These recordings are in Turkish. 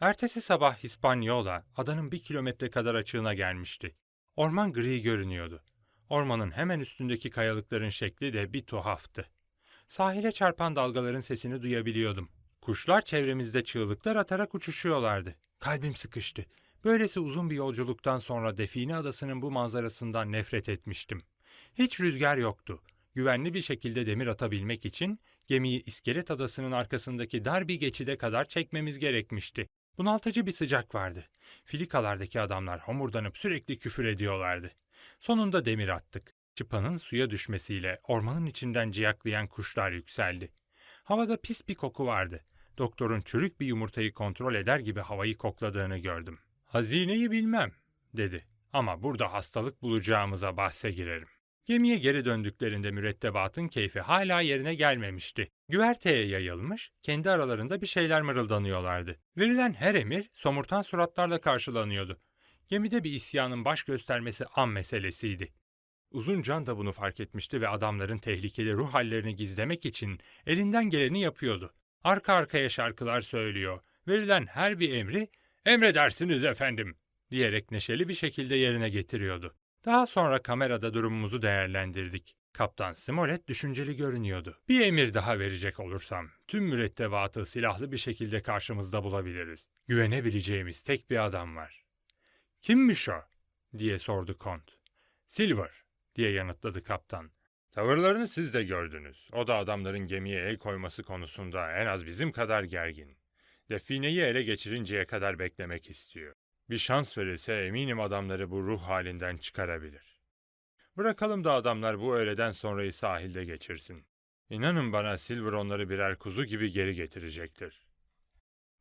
Ertesi sabah Hispaniola adanın bir kilometre kadar açığına gelmişti. Orman gri görünüyordu. Ormanın hemen üstündeki kayalıkların şekli de bir tuhaftı. Sahile çarpan dalgaların sesini duyabiliyordum. Kuşlar çevremizde çığlıklar atarak uçuşuyorlardı. Kalbim sıkıştı. Böylesi uzun bir yolculuktan sonra Define Adası'nın bu manzarasından nefret etmiştim. Hiç rüzgar yoktu. Güvenli bir şekilde demir atabilmek için gemiyi İskelet Adası'nın arkasındaki dar bir geçide kadar çekmemiz gerekmişti. Bunaltıcı bir sıcak vardı. Filikalardaki adamlar homurdanıp sürekli küfür ediyorlardı. Sonunda demir attık. Çıpanın suya düşmesiyle ormanın içinden ciyaklayan kuşlar yükseldi. Havada pis bir koku vardı. Doktorun çürük bir yumurtayı kontrol eder gibi havayı kokladığını gördüm. Hazineyi bilmem, dedi. Ama burada hastalık bulacağımıza bahse girerim. Gemiye geri döndüklerinde mürettebatın keyfi hala yerine gelmemişti. Güverteye yayılmış, kendi aralarında bir şeyler mırıldanıyorlardı. Verilen her emir somurtan suratlarla karşılanıyordu. Gemide bir isyanın baş göstermesi an meselesiydi. Uzun Can da bunu fark etmişti ve adamların tehlikeli ruh hallerini gizlemek için elinden geleni yapıyordu. Arka arkaya şarkılar söylüyor. Verilen her bir emri "Emredersiniz efendim." diyerek neşeli bir şekilde yerine getiriyordu. Daha sonra kamerada durumumuzu değerlendirdik. Kaptan Smollett düşünceli görünüyordu. Bir emir daha verecek olursam tüm mürettebatı silahlı bir şekilde karşımızda bulabiliriz. Güvenebileceğimiz tek bir adam var. Kimmiş o? diye sordu kont. Silver diye yanıtladı kaptan. Tavırlarını siz de gördünüz. O da adamların gemiye el koyması konusunda en az bizim kadar gergin. Defineyi ele geçirinceye kadar beklemek istiyor. Bir şans verilse eminim adamları bu ruh halinden çıkarabilir. Bırakalım da adamlar bu öğleden sonrayı sahilde geçirsin. İnanın bana Silver onları birer kuzu gibi geri getirecektir.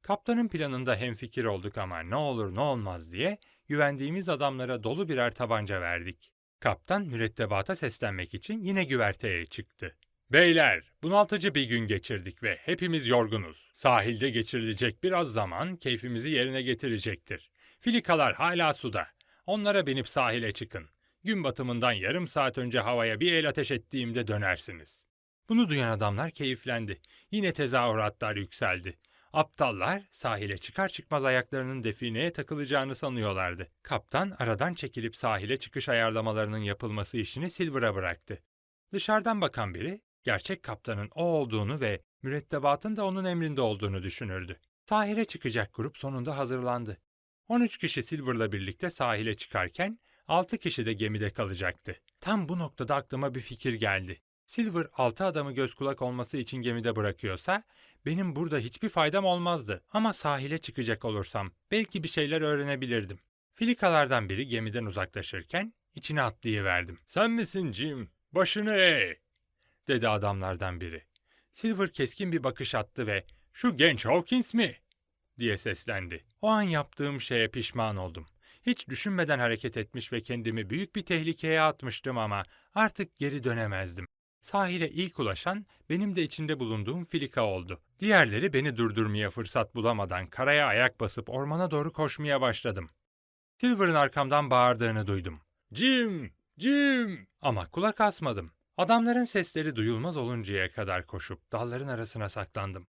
Kaptanın planında hemfikir olduk ama ne olur ne olmaz diye güvendiğimiz adamlara dolu birer tabanca verdik. Kaptan mürettebata seslenmek için yine güverteye çıktı. Beyler, bunaltıcı bir gün geçirdik ve hepimiz yorgunuz. Sahilde geçirilecek biraz zaman keyfimizi yerine getirecektir. Filikalar hala suda. Onlara binip sahile çıkın. Gün batımından yarım saat önce havaya bir el ateş ettiğimde dönersiniz. Bunu duyan adamlar keyiflendi. Yine tezahüratlar yükseldi. Aptallar sahile çıkar çıkmaz ayaklarının defineye takılacağını sanıyorlardı. Kaptan aradan çekilip sahile çıkış ayarlamalarının yapılması işini Silver'a bıraktı. Dışarıdan bakan biri gerçek kaptanın o olduğunu ve mürettebatın da onun emrinde olduğunu düşünürdü. Sahile çıkacak grup sonunda hazırlandı. 13 kişi Silver'la birlikte sahile çıkarken 6 kişi de gemide kalacaktı. Tam bu noktada aklıma bir fikir geldi. Silver 6 adamı göz kulak olması için gemide bırakıyorsa benim burada hiçbir faydam olmazdı. Ama sahile çıkacak olursam belki bir şeyler öğrenebilirdim. Filikalardan biri gemiden uzaklaşırken içine atlayıverdim. Sen misin Jim? Başını eğ! dedi adamlardan biri. Silver keskin bir bakış attı ve şu genç Hawkins mi? Diye seslendi. O an yaptığım şeye pişman oldum. Hiç düşünmeden hareket etmiş ve kendimi büyük bir tehlikeye atmıştım ama artık geri dönemezdim. Sahile ilk ulaşan benim de içinde bulunduğum filika oldu. Diğerleri beni durdurmaya fırsat bulamadan karaya ayak basıp ormana doğru koşmaya başladım. Silver'ın arkamdan bağırdığını duydum. Jim! Jim! Ama kulak asmadım. Adamların sesleri duyulmaz oluncaya kadar koşup dalların arasına saklandım.